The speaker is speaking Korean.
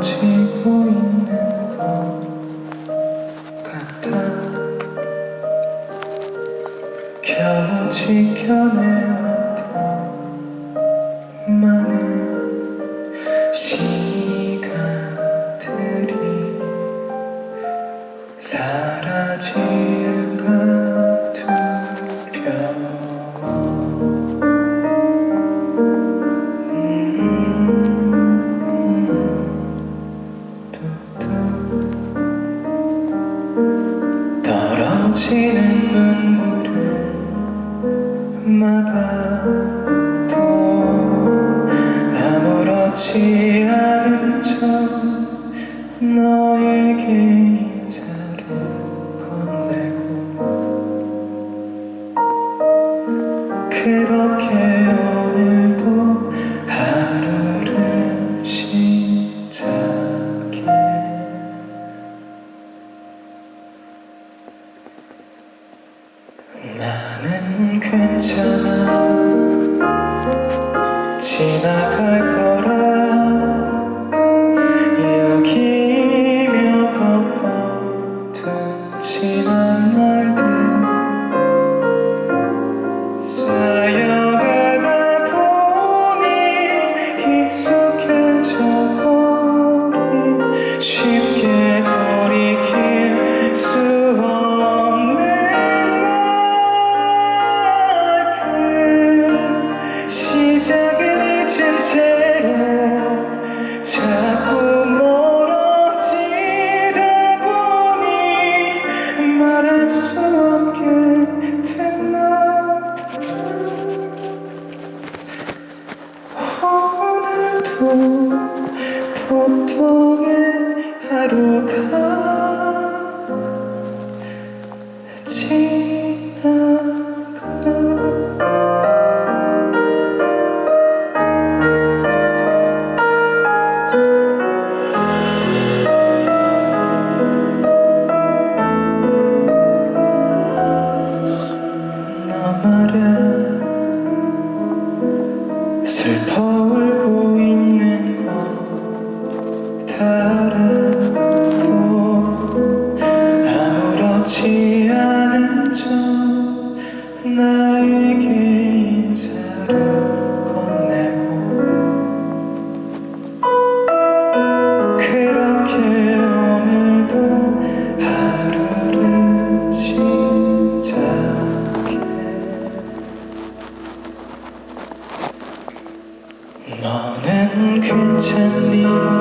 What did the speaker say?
지고 있는 것 같아. 겨우 지켜내와 넘치는 눈물을 막아도 아무렇지 않은 척 너에게 인사를 건네고 그렇게 나는 괜찮아. 지나갈 거라. 여기 몇 없던 지난 날들. แค่เธอนี้